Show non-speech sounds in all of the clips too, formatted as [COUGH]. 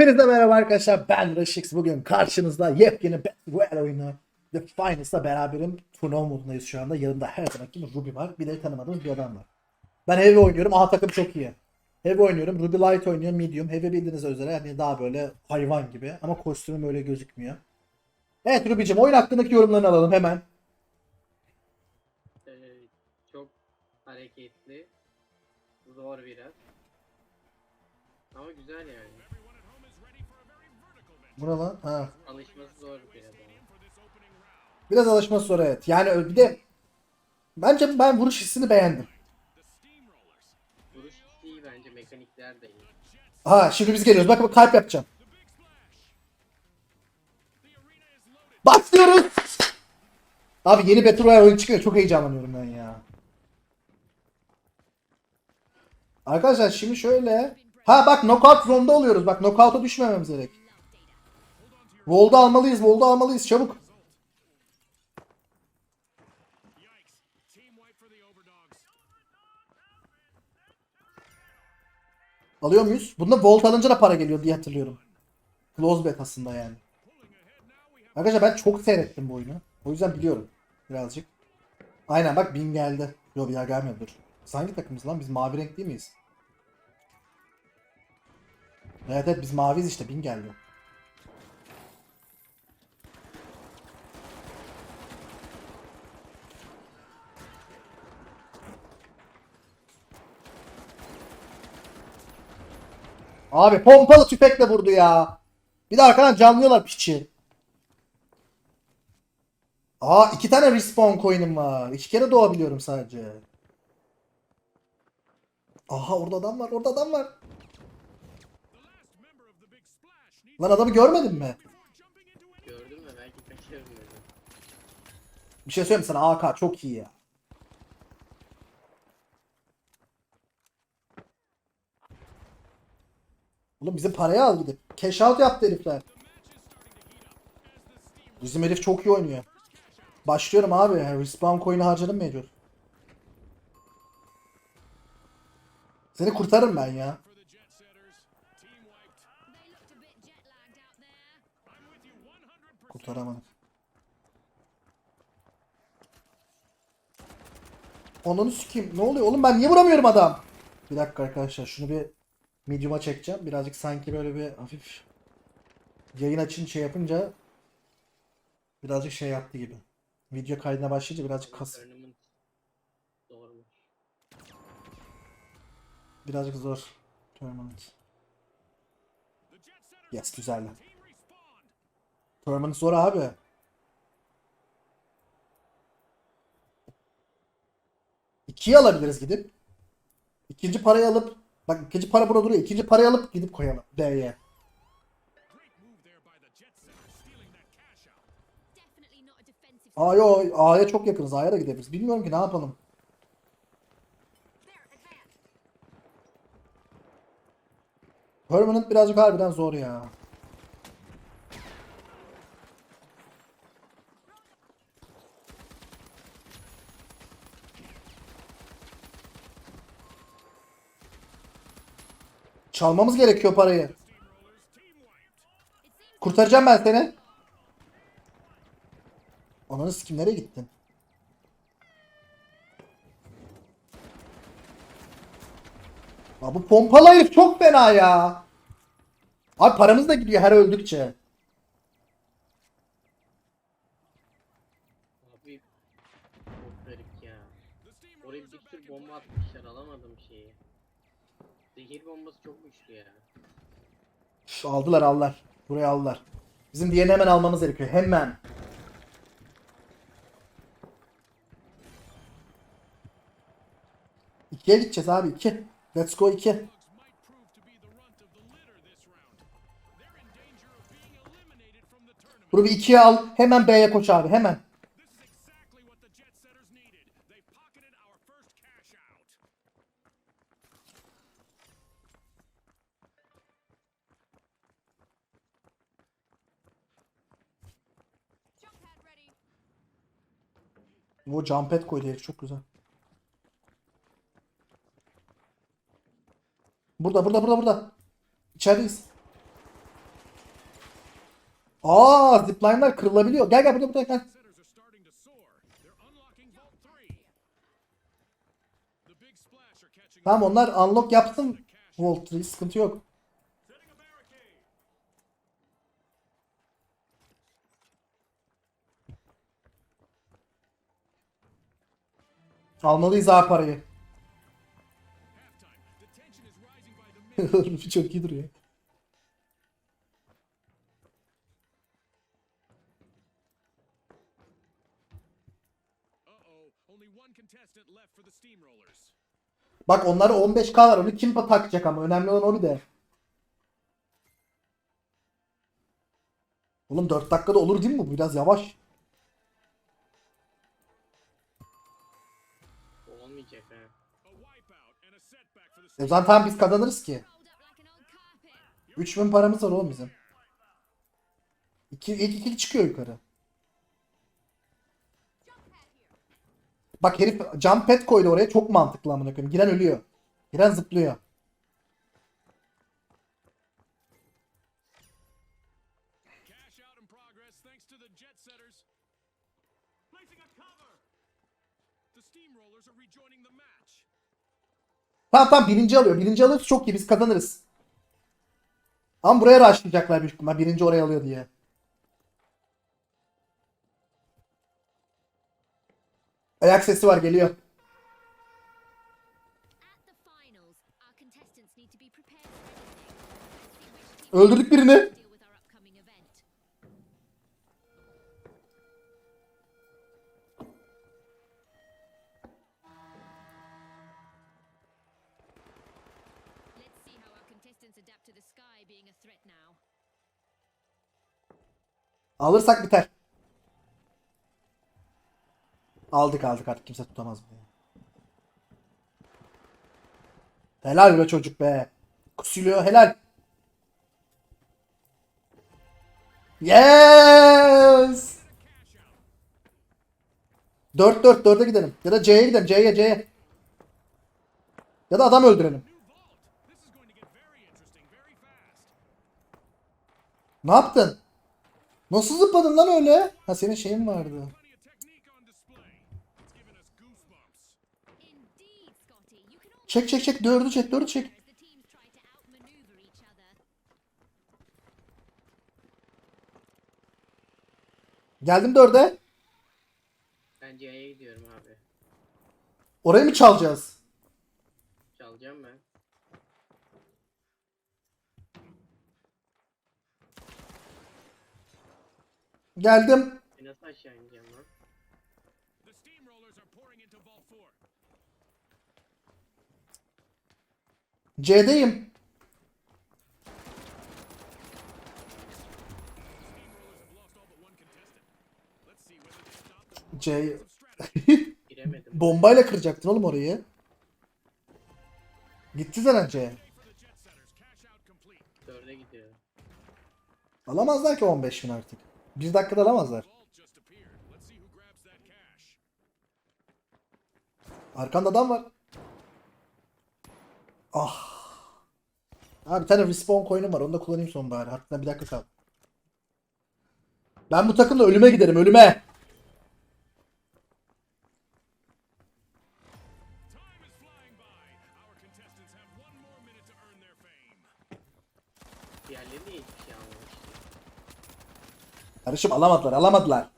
Hepinize merhaba arkadaşlar. Ben Raşix. Bugün karşınızda yepyeni Battle Royale oyunu The Finals'la beraberim. Turnuva modundayız şu anda. Yanımda her zaman gibi Ruby var. Bir de tanımadığımız bir adam var. Ben Heavy oynuyorum. A takım çok iyi. Heavy oynuyorum. Ruby Light oynuyor. Medium. Heavy bildiğiniz üzere yani daha böyle hayvan gibi. Ama kostümüm öyle gözükmüyor. Evet Ruby'cim oyun hakkındaki yorumlarını alalım hemen. Ee, çok hareketli, zor biraz. Ama güzel yani. Bu ne lan? Ha. Alışması zor biraz ama. Biraz alışması zor evet. Yani bir de bence ben vuruş hissini beğendim. Vuruş iyi bence, mekanikler de iyi. Ha şimdi biz geliyoruz. Bak bak kalp yapacağım. Başlıyoruz. Abi yeni Battle Royale oyun çıkıyor. Çok heyecanlanıyorum ben ya. Arkadaşlar şimdi şöyle. Ha bak knockout zone'da oluyoruz. Bak knockout'a düşmememiz gerek. Volda almalıyız. Volda almalıyız. Çabuk. Alıyor muyuz? Bunda Volt alınca da para geliyor diye hatırlıyorum. Close bet aslında yani. Arkadaşlar ben çok seyrettim bu oyunu. O yüzden biliyorum birazcık. Aynen bak bin geldi. Yok bir daha gelmiyor dur. Hangi takımız lan? Biz mavi renk değil miyiz? Evet evet biz maviyiz işte bin geldi. Abi pompalı tüfekle vurdu ya. Bir de arkadan canlıyorlar piçi. Aa iki tane respawn coin'im var. İki kere doğabiliyorum sadece. Aha orada adam var. Orada adam var. Lan adamı görmedin mi? Gördün mü? Belki kaçırırım dedim. Bir şey söyleyeyim sana AK çok iyi ya. Oğlum bizim parayı al gidip. Cash out yaptı herifler. Bizim herif çok iyi oynuyor. Başlıyorum abi. Respawn coin'i harcadım mecbur. Seni kurtarırım ben ya. Kurtaramadık. Onunu sikeyim. Ne oluyor oğlum ben niye vuramıyorum adam? Bir dakika arkadaşlar şunu bir medium'a çekeceğim. Birazcık sanki böyle bir hafif yayın açın şey yapınca birazcık şey yaptı gibi. Video kaydına başlayınca birazcık kas. Birazcık zor. Tournament. Yes güzel. Tournament zor abi. İkiye alabiliriz gidip. İkinci parayı alıp bak ikinci para burada duruyor. İkinci parayı alıp gidip koyalım defensive. Aa yo A'ya çok yakınız. A'ya da gidebiliriz. Bilmiyorum ki ne yapalım. Permanent birazcık harbiden zor ya. Çalmamız gerekiyor parayı. Kurtaracağım ben seni. Ananı sikim nereye gittin? Ya bu pompalı herif çok fena ya. Abi paramız da gidiyor her öldükçe. Abi çok garip ya. Oraya bir sürü bomba atmışlar alamadım şeyi. Zehir bombası çok güçlü ya. Üf, aldılar aldılar. Burayı aldılar. Bizim diğerini hemen almamız gerekiyor. Hemen. İkiye gideceğiz abi iki. Let's go iki. Bunu bir ikiye al. Hemen B'ye koş abi hemen. Bu jump pad koydu herif çok güzel. Burada burada burada burada. İçerideyiz. Aa zipline'lar kırılabiliyor. Gel gel burada burada gel. Centers are starting to soar. They're unlocking Vault 3. The big splash are catching Tamam onlar unlock yapsın. Vault 3 sıkıntı yok. Almalıyız ha parayı. Rufi [LAUGHS] çok iyi duruyor. Bak onlara 15k var. Onu kim takacak ama önemli olan o bir de. Oğlum 4 dakikada olur değil mi bu? Biraz yavaş. The E zaten tamam biz kazanırız ki. Rolled up like an old carpet. 3000 paramız var oğlum bizim. 2 ilk iki çıkıyor yukarı. Bak herif jump pad koydu oraya çok mantıklı amına koyayım. Giren ölüyor. Giren zıplıyor. Tamam tamam birinci alıyor. Birinci alırsa çok iyi biz kazanırız. Ama buraya rushlayacaklar büyük ihtimal. Birinci oraya alıyor diye. Ayak sesi var geliyor. At the Alırsak biter. Aldık aldık artık kimse tutamaz bunu. Helal be çocuk be. Kusuluyor helal. Yes. 4 4 4'e gidelim. Ya da C'ye gidelim. C'ye C'ye. Ya da adam öldürelim. Ne yaptın? Nasıl zıpladın lan öyle? Ha senin şeyin vardı. Çek çek çek dördü çek dördü çek. Geldim dörde. Ben C'ye gidiyorum abi. Orayı mı çalacağız? Çalacağım ben. Geldim. E nasıl aşağı ineceğim lan? The Steamrollers are pouring into Vault 4. C'deyim. C. Giremedim. [LAUGHS] Bombayla kıracaktın oğlum orayı. Gitti zaten C. for the jet setters. Cash out complete. Dörde gidiyor. Alamazlar ki 15 bin artık. Bir dakikada alamazlar. Arkanda adam var. Ah. Abi bir tane respawn coin'im var. Onu da kullanayım son bari. Hatta bir dakika kal. Ben bu takımla ölüme giderim. Ölüme. Karışım alamadılar. Alamadılar.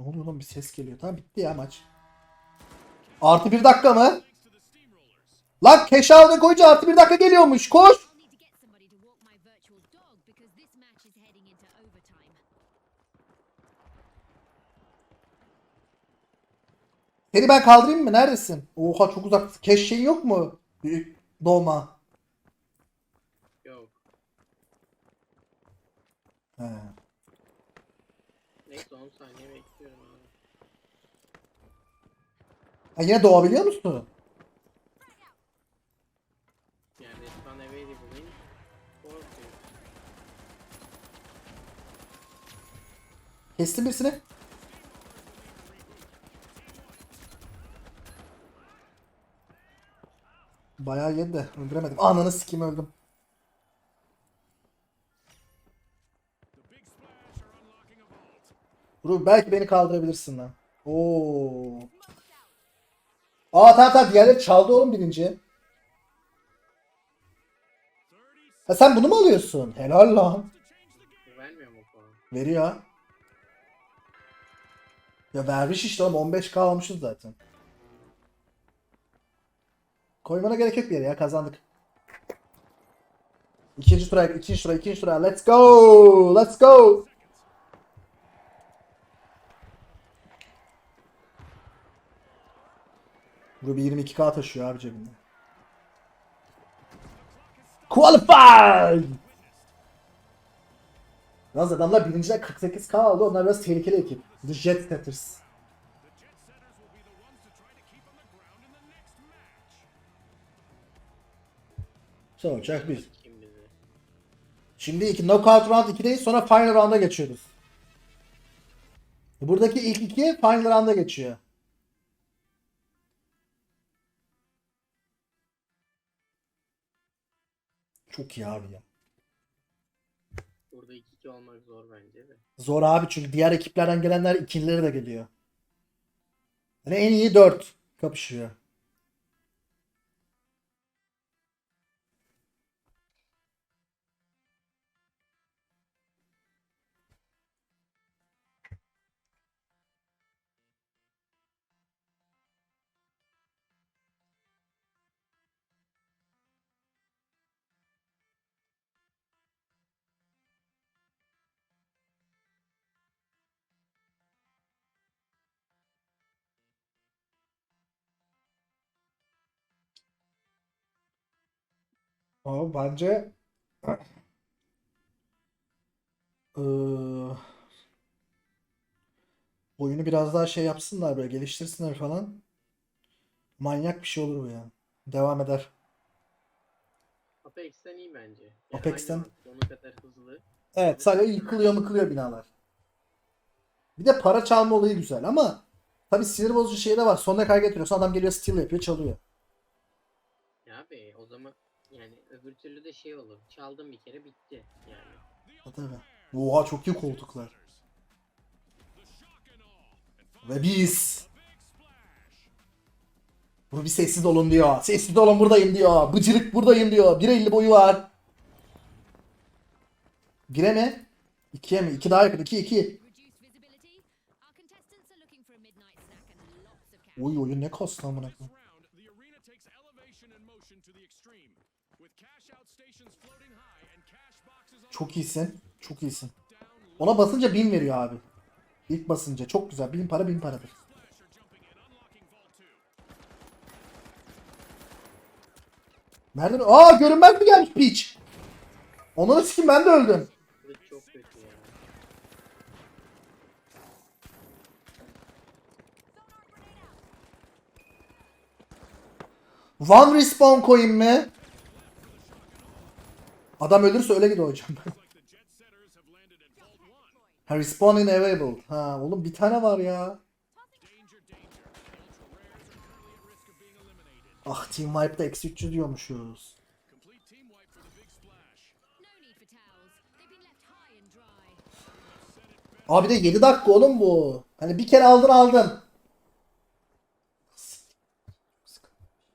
Ne oluyor lan bir ses geliyor. Tamam bitti ya maç. Artı bir dakika mı? Lan out'a koyunca artı bir dakika geliyormuş. Koş. Seni ben kaldırayım mı? Neredesin? Oha çok uzak. Cash şeyin yok mu? Büyük doğma. Yok. He. Neyse 10 saniye bekliyorum abi. Ha, yine doğabiliyor musun? Yani eveydi bugün. Korkuyor. Kestim birisini. Bayağı yedi de öldüremedim. Ananı sikeyim öldüm. Ruby belki beni kaldırabilirsin lan. Oo. Aa tamam tamam diğerleri çaldı oğlum birinci. Ha sen bunu mu alıyorsun? Helal lan. Bu vermiyor mu puan? Veriyor. Ya vermiş işte oğlum 15k almışız zaten. Koymana gerek yok bir yere ya kazandık. İkinci tura, ikinci tura, ikinci tura. Let's go! Let's go! Ruby 22k taşıyor abi cebinde. Qualified! Yalnız adamlar birinciden 48k aldı. Onlar biraz tehlikeli ekip. The Jet Setters. Sonuçak bir. Kim bizi? Şimdi iki knockout round 2'deyiz sonra final round'a geçiyoruz. Buradaki ilk iki final round'a geçiyor. Çok iyi abi ya. Burada 2-2 olmak zor bence de. Zor abi çünkü diğer ekiplerden gelenler ikincileri de geliyor. Yani en iyi 4 kapışıyor. Ama bence Eee, oyunu biraz daha şey yapsınlar böyle geliştirsinler falan. Manyak bir şey olur bu ya. Devam eder. Apex'ten iyi bence. Yani Apex'ten- Onun kadar hızlı. Evet sadece yıkılıyor mıkılıyor binalar. Bir de para çalma olayı güzel ama tabi sinir bozucu şey de var. Sonuna kadar getiriyorsun adam geliyor steal yapıyor çalıyor. Ya abi o zaman yani öbür türlü de şey olur. Çaldım bir kere bitti yani. Ha, Tabii. Oha çok iyi koltuklar. Ve biz Bu bir sessiz olun diyor. Sessiz olun buradayım diyor. Bıcırık buradayım diyor. 1.50 boyu var. 1'e mi? 2'ye mi? 2 daha yakın. 2 2. Reduced visibility. Our contestants are looking for a midnight snack and lots of cash. Oy oyun ne kastı amına koyayım. Çok iyisin. Çok iyisin. Ona basınca 1000 veriyor abi. İlk basınca çok güzel. 1000 para 1000 paradır. splash are jumping in, unlocking vault 2. Nerede? Aa görünmez mi gelmiş piç? Onları sikim ben de öldüm. One respawn koyayım mı? Adam ölürse öyle gidiyor hocam. [LAUGHS] Like the Jet Setters have landed at vault 1. ha available. Ha oğlum bir tane var ya. Ah Team Wipe'da eksi 300 diyormuşuz. Abi de 7 dakika oğlum bu. Hani bir kere aldın aldın.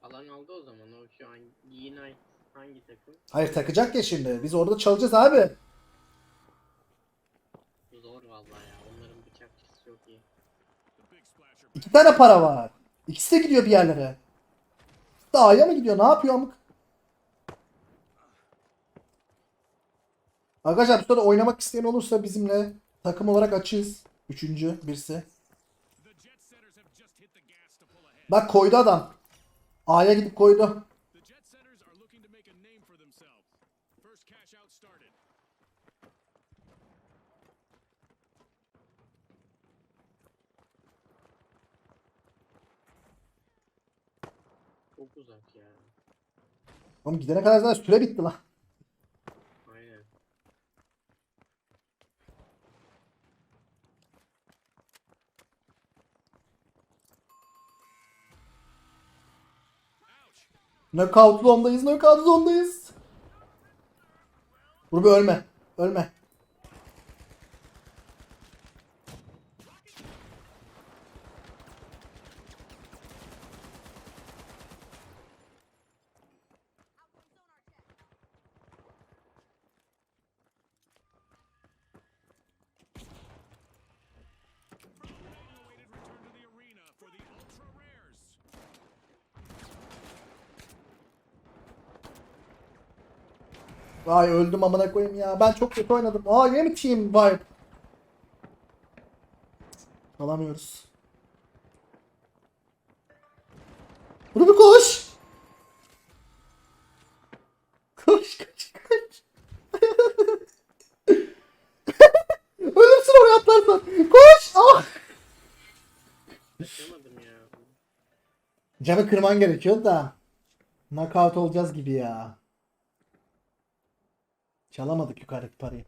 Alan aldı o zaman o şu an yine hangi takım? Hayır takacak ya şimdi. Biz orada çalacağız abi. Zor vallahi ya. Onların bıçakçısı çok iyi. İki tane para var. İkisi de gidiyor bir yerlere. Dağya mı gidiyor? Ne yapıyor amık? Arkadaşlar bu sırada oynamak isteyen olursa bizimle takım olarak açığız. Üçüncü birisi. Bak koydu adam. A'ya gidip koydu. The Jet Setters are looking to make a name for themselves. First cash out started. Çok uzak ya. Oğlum gidene kadar zaten süre bitti lan. Aynen. Knockout zondayız, knockout zondayız. Ruby ölme. Ölme. Vay öldüm amına koyayım ya. Ben çok kötü oynadım. Aa yine mi team vibe? Alamıyoruz. Ruby koş. Koş koş koş. [LAUGHS] Ölürsün oraya atlarsan. Koş. Ah. Camı kırman gerekiyor da. Knockout olacağız gibi ya. Çalamadık yukarıdaki parayı.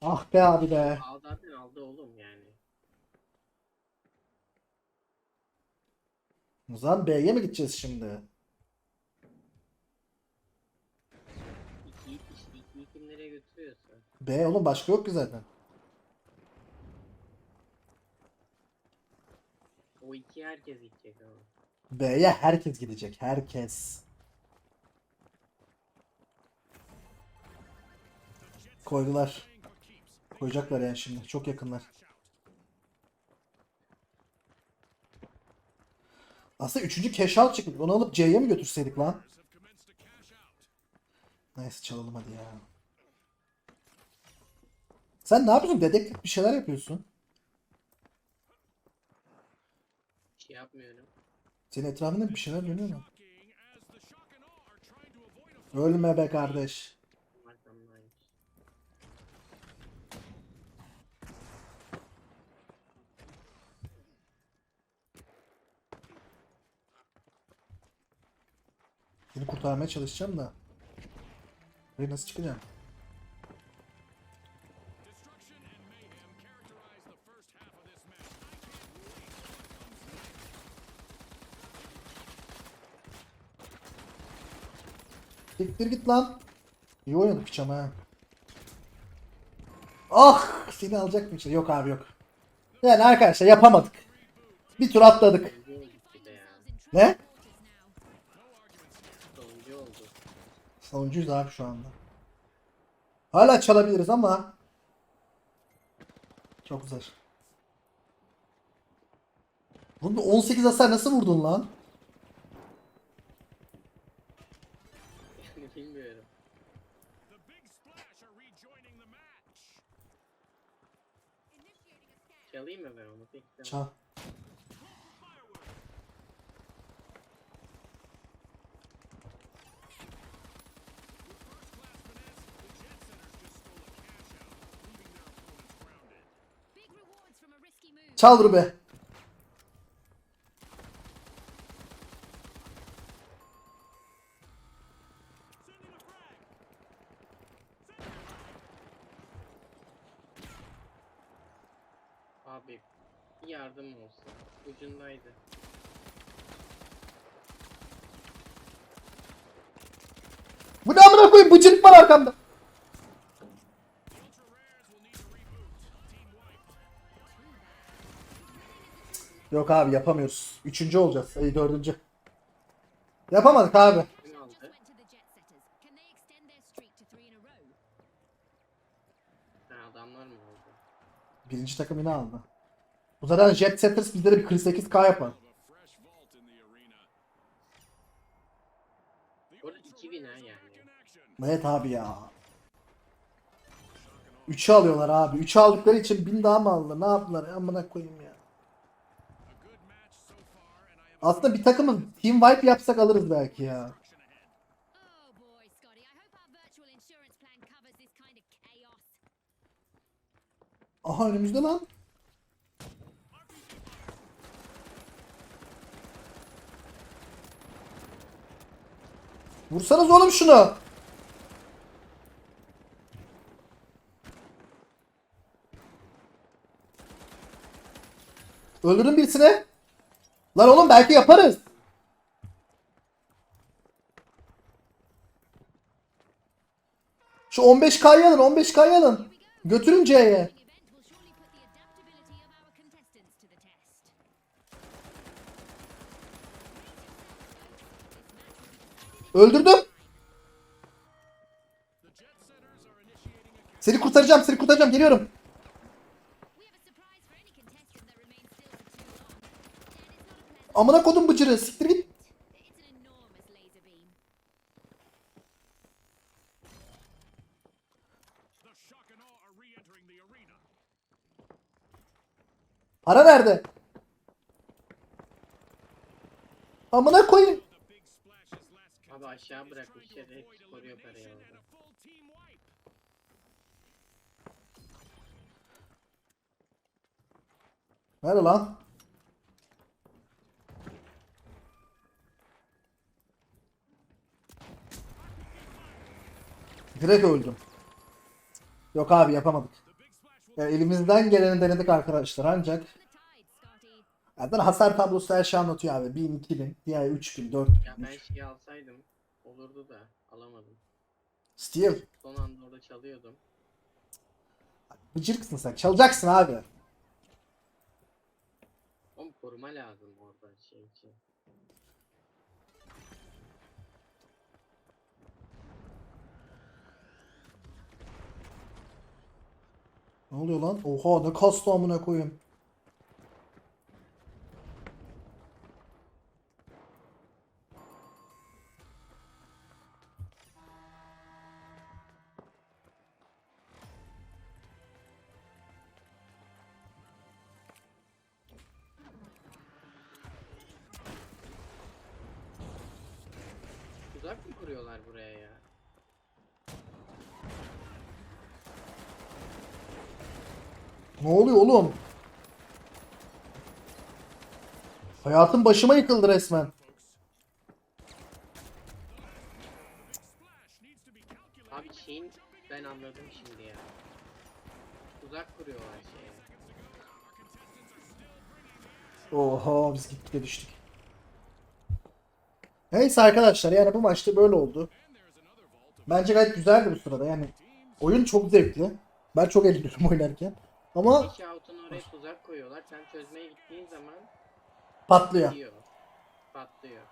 Ah be abi be. Al zaten aldı oğlum yani. O zaman B'ye mi gideceğiz şimdi? İkiyi, işte ikiyi kim nereye götürüyorsa. B oğlum başka yok ki zaten. O iki herkes gidecek ama. B'ye herkes gidecek. Herkes. Koydular. Koyacaklar yani şimdi. Çok yakınlar. Aslında üçüncü out çıkmış. Onu alıp C'ye mi götürseydik lan? Neyse çalalım hadi ya. Sen ne yapıyorsun? Dedektif bir şeyler yapıyorsun. Şey yapmıyorum. Senin etrafında bir şeyler dönüyor mu? Ölme be kardeş. Seni kurtarmaya çalışacağım da. Buraya nasıl çıkacağım? Siktir git lan. İyi oynadık piç ama ha. Ah seni alacak mı işte? Yok abi yok. Yani arkadaşlar yapamadık. Bir tur atladık. Savuncuyuz abi şu anda. Hala çalabiliriz ama çok zor. Bunda 18 hasar nasıl vurdun lan? [LAUGHS] Bilmiyorum. Çalayım mı ben onu? Peki tamam. Çal. Risky move. Çal Ruby. Abi bir yardım olsa. Ucundaydı. Bu ne amına koyayım bıcırık var arkamda. Yok abi yapamıyoruz. Üçüncü olacağız. Ay dördüncü. Yapamadık abi. Adamlar mı oldu? Birinci takım yine aldı. Bu zaten Jet Setters bizlere bir 48k yapar. Ultra 2000 ha rares are yani. Evet abi ya. 3'ü alıyorlar abi. 3'ü aldıkları için 1000 daha mı aldılar? Ne yaptılar? Amına koyayım Aslında bir takımı team wipe yapsak alırız belki ya. Aha önümüzde lan. Vursanız oğlum şunu. Öldürün birisine. Lan oğlum belki yaparız. Şu 15K'yı alın 15K'yı alın. Götürün C'ye. Öldürdüm. Seni kurtaracağım seni kurtaracağım geliyorum. Amına kodum bıcırı siktir git. Para nerede? Amına koyayım. Abi aşağı bırakmış avoid hepsi koruyor parayı orada. Nerede lan? Direkt öldüm. Yok abi yapamadık. Ya elimizden geleni denedik arkadaşlar ancak zaten hasar tablosu her şey anlatıyor abi. 1000, 2000, diğer 3000, 4000. Ya ben şeyi alsaydım olurdu da alamadım. Steel. Son anda orada çalıyordum. Bıcırksın sen. Çalacaksın abi. Oğlum koruma lazım orada şey için. Ne oluyor lan? Oha ne kastı amına koyayım. Uzak mı kuruyorlar buraya ya? Ne oluyor oğlum? Hayatım başıma yıkıldı resmen. Abi şeyin ben anladım şimdi ya. Uzak kuruyorlar şeye. Oha biz gitgide düştük. Neyse arkadaşlar yani bu maçta böyle oldu. Bence gayet güzeldi bu sırada yani. Oyun çok zevkli. Ben çok eğleniyorum [LAUGHS] oynarken. Ama Fish out'un oraya tuzak koyuyorlar. Sen çözmeye gittiğin zaman patlıyor. diyor. Patlıyor.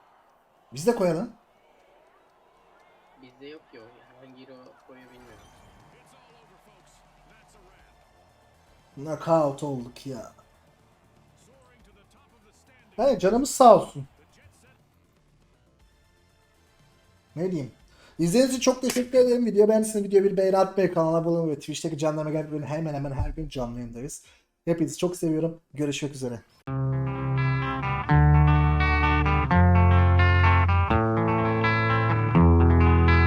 Biz de koyalım. Bizde yok ya. o. Hangi hero koyu bilmiyorum. Knockout olduk ya. He canımız sağ olsun. Ne diyeyim. İzlediğiniz için çok teşekkür ederim. Video beğendiyseniz video bir beğeni atmayı, kanala abone ve Twitch'teki canlarıma gelmeyi hemen hemen her gün canlı yayındayız. Hepinizi çok seviyorum. Görüşmek üzere.